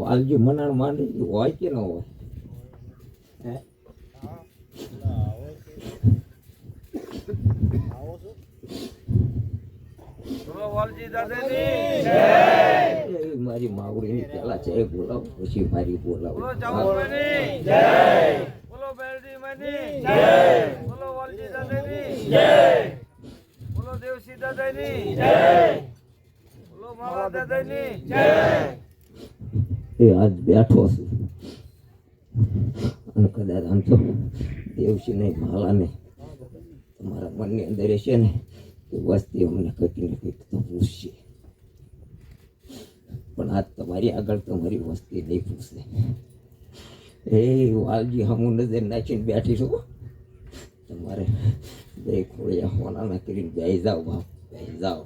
વાલજી મનાણ માંડી હોય કે ન હોય? હે? બોલો વાલજી મારી માવડીની પેલા છે બોલાવ પછી મારી બોલાવ. બોલો ચામુંડાની જય. બોલો બેરડી માની જય. બોલો વાલજી દાદાની જય. દેવસી દાદાની જય. બોલો માલા દાદાની જય. એ આજ બેઠો છું. અને કદાચ આમ તો દેવસિંહ માલાને તમારા મનની અંદર છે ને, એ વસ્તી અમને કંઈક ને કંઈક તો પૂછશે. પણ આજ તમારી આગળ તમારી વસ્તી નહીં પૂછે. એ વાલજી હમું નજર નાખીને બેઠી છું તમારે બે ખોળિયા હોનાના કરીને જાય જાઓ બાપ જાય જાઓ.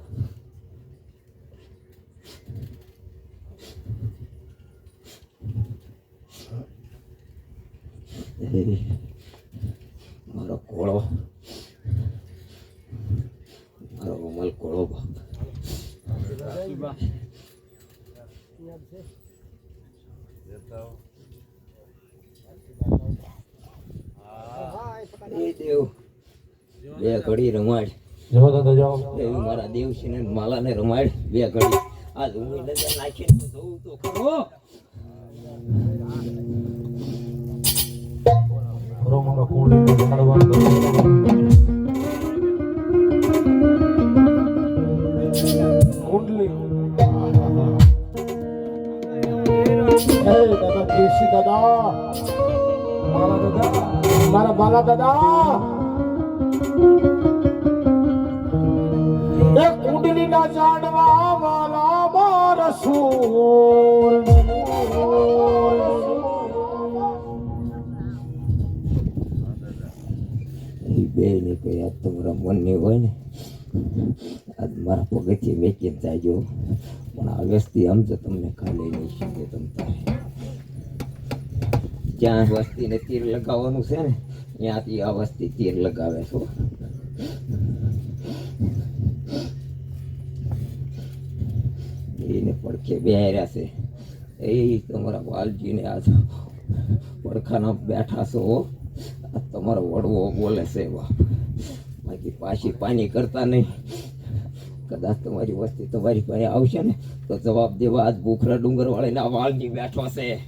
મારો કોળો. મારો અમલ કોળો બે. ઘડી રમાડ. જાઓ દાદા જાઓ એવી મારા દેવસિંહ માલાને રમાડ બે ઘડી. આ ધૂમી નજર નાખીને તો તો ખરો. કાઢવાનું કુંડલી હે દાદા દેશી દાદા મારા દાદા મારા બાલા દાદા. કુંડલી ના જાડવા વાલા મારા સૂર એ કોઈ આ તમારા મનની હોય ને, આજ મારા પગથિયે વેચીને જાજો. પણ આ વસ્તી આમ તો તમને ખાલી નહીં શકે તમ તારે. જ્યાં વસ્તીને તીર લગાવવાનું છે ને, ત્યાંથી આ વસ્તી તીર લગાવે છો. એને પડખે બેહર્યા છે. એ તમારા વાલજીને આજ પડખાના બેઠા છો. તમારો વડવો બોલે છે બાપ. બાકી પાછી પાણી કરતા નહીં. કદાચ તમારી વસ્તી તમારી પાસે આવશે ને, તો જવાબ દેવા આજ ભૂખરા ડુંગર વાળીના વાલજી બેઠો છે.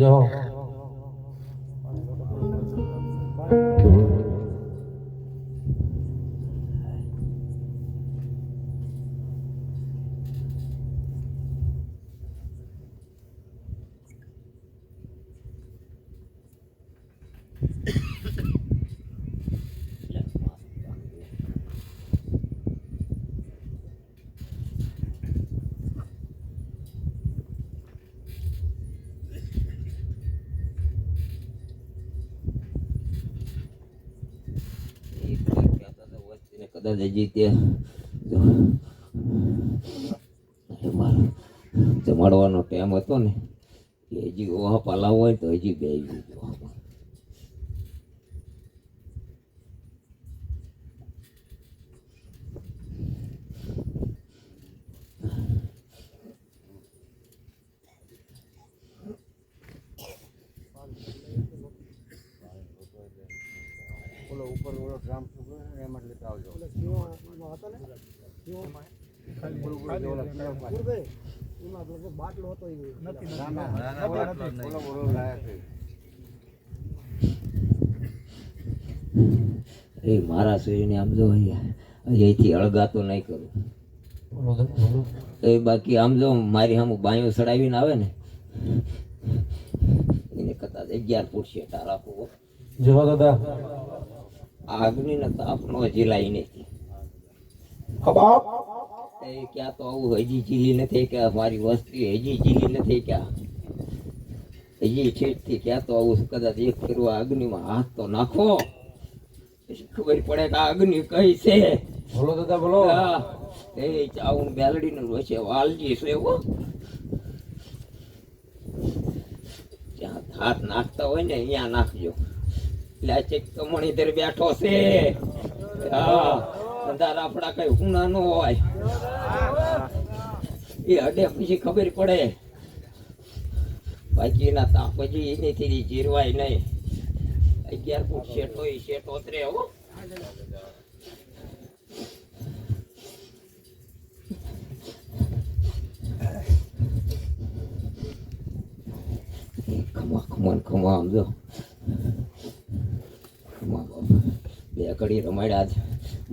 જાઓ કદાચ હજી તે જમાડવાનો ટાઈમ હતો ને એ હજી ઓહા પાલાવો હોય તો હજી બે બોલો ઉપર ગ્રામ સભા એમાં લેતા આવજો. બોલો બોલો એ. મારા શરીરને આમ જો અહીંયા અહીંયાથી અળગાતો નહીં કરું. એ બાકી આમ જો મારી સામે બાયું સડાવીને આવે ને એને કદાચ અગિયાર ફૂટ શેટા રાખો જવા દાદા આ અગ્નિનો તાપનો ઝીલાઈ નથી. એ ક્યાં તો આવું હજી જીલી નથી કે મારી વસ્તી હજી જીલી નથી ક્યાં. હજી છેટથી ક્યાં તો આવું કદાચ એક ફેરવા અગ્નિમાં હાથ તો નાખો. પછી ખબર પડે કે અગ્નિ કઈ છે. બોલો દાદા બોલો. એ ચાઉન બેલડી નું વચ્ચે વાલજી છે એવો જ્યાં હાથ નાખતા હોય ને અહીંયા નાખજો. એટલે આ ચેક દર બેઠો છે. હા આપડા કઈ હુના ન હોય. એ હડે પછી ખબર પડે. બાકી એના તાપ પછી એનીથી જીરવાય નહીં. અગિયાર ફૂટ શેઠો એ શેઠો ત્રે હો. ખમા બાપા બે ઘડી રમાડ્યા છે.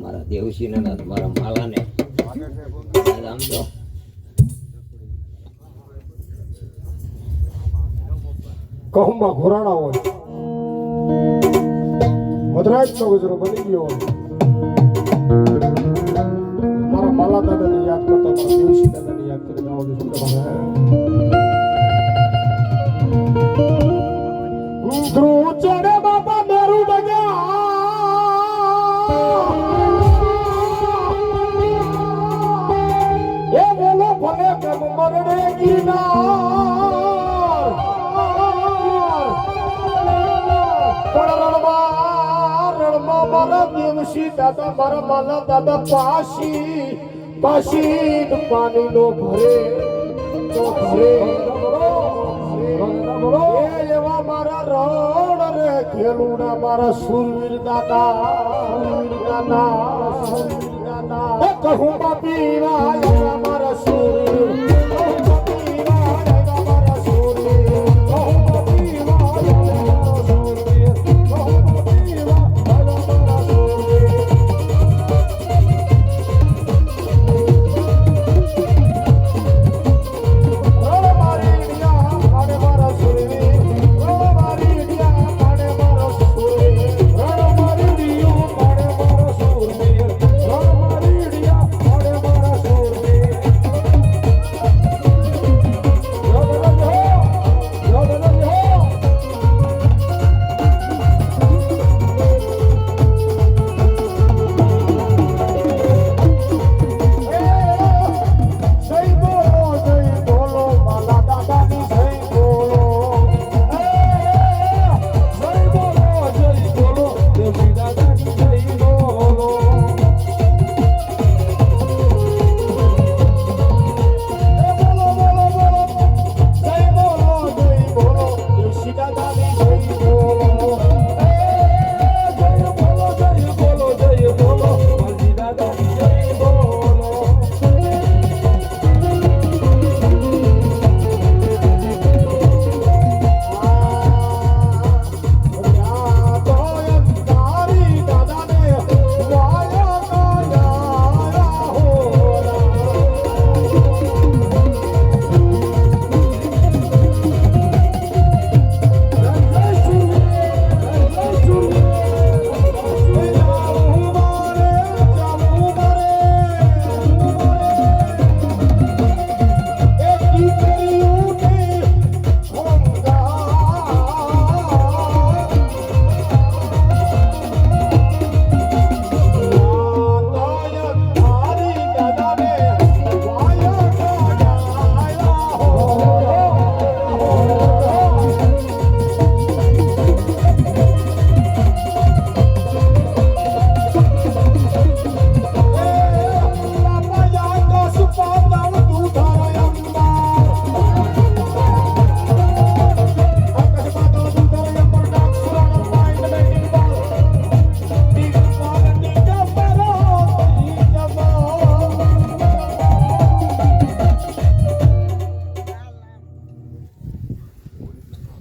મારા દેવસિંહ ને મારા માલાને આમ જો કહુંમાં ઘોરાણા હોય. મદ્રાસ નો ગજરો બની ગયો હોય. મારા માલા દાદાને યાદ કરતા મારા દેવસી દાદાને યાદ કરી છું તમારે ધ્રુવ મારા દેવસી દાદા મારા માલા દાદા પાસી પાસી પાણી નો ભરે તો ભરે એ એવા મારા રણ રે ખેલુડા મારા સુરવીર દાદા સુરવીર દાદા સુરવીર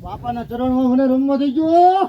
બાપાના ચરણમાં મને રમવા થઈ ગયો